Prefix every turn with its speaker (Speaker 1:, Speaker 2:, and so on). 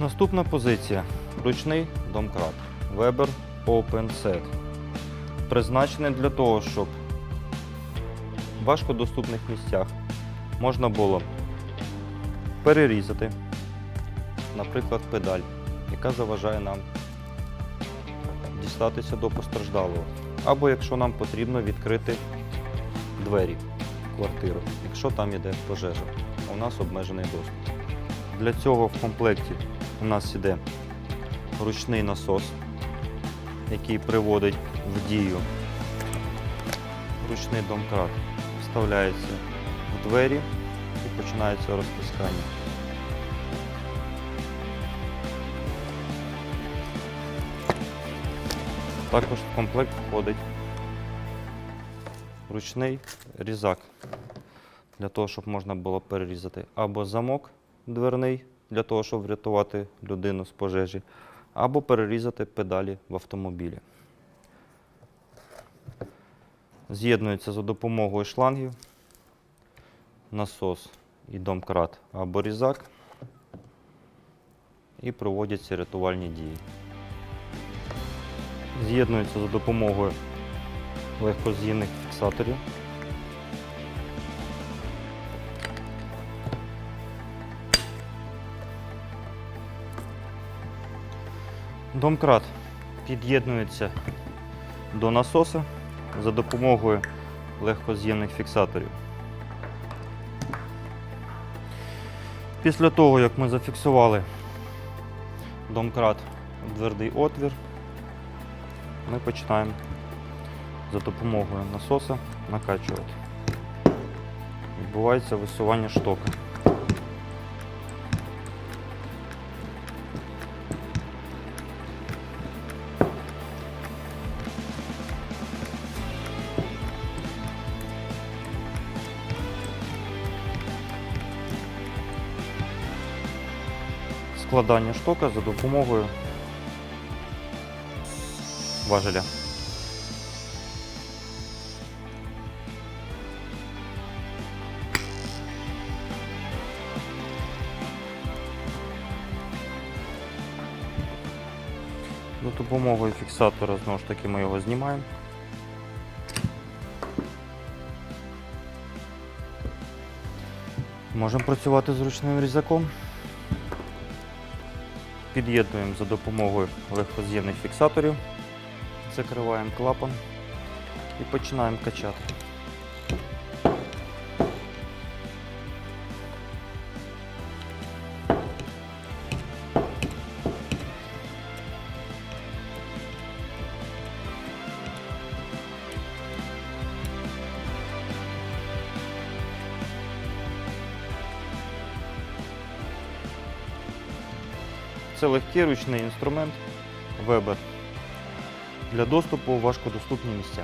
Speaker 1: Наступна позиція ручний домкрат Weber Open Set. Призначений для того, щоб в важкодоступних місцях можна було перерізати, наприклад, педаль, яка заважає нам дістатися до постраждалого. Або якщо нам потрібно відкрити двері в квартиру, якщо там іде пожежа, у нас обмежений доступ. Для цього в комплекті у нас іде ручний насос, який приводить в дію ручний домкрат. Вставляється в двері і починається розтискання. Також в комплект входить ручний різак для того, щоб можна було перерізати або замок дверний для того, щоб врятувати людину з пожежі, або перерізати педалі в автомобілі. З'єднується за допомогою шлангів, насос і домкрат або різак і проводяться рятувальні дії. З'єднується за допомогою легкоз'ємних фіксаторів. Домкрат під'єднується до насоса за допомогою легкоз'ємних фіксаторів. Після того, як ми зафіксували домкрат в твердий отвір, ми починаємо за допомогою насоса накачувати. Відбувається висування штока. Складання штока за допомогою важеля. За допомогою фіксатора знову ж таки ми його знімаємо. Можемо працювати з ручним різаком. Під'єднуємо за допомогою легкоз'ємних фіксаторів, закриваємо клапан і починаємо качати. Це легкий ручний інструмент Weber для доступу у важкодоступні місця.